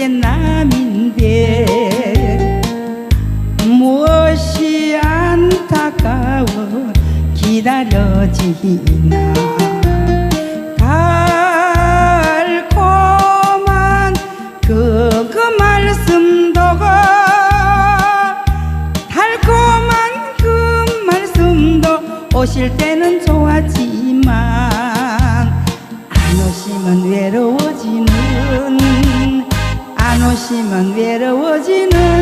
땐 남인데 무엇이 안타까워 기다려지나. 달콤한 그, 그 말씀도가 달콤한 그 말씀도 오실 때는 좋았지만 안 오시면 외로워지는 안 오시면 외로워지는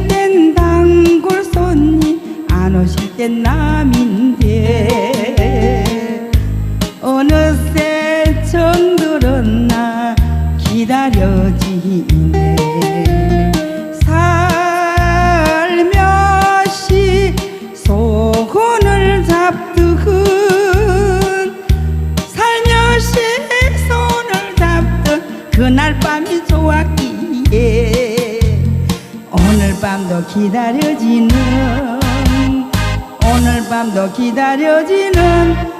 오실 땐 단골 손님 안 오실 땐 남인데. 어느새 정들었나 기다려지네. 살며시 소원을 잡듯 살며시 손을 잡던 그날 밤이 오늘 밤도 기다려지는 오늘 밤도 기다려지는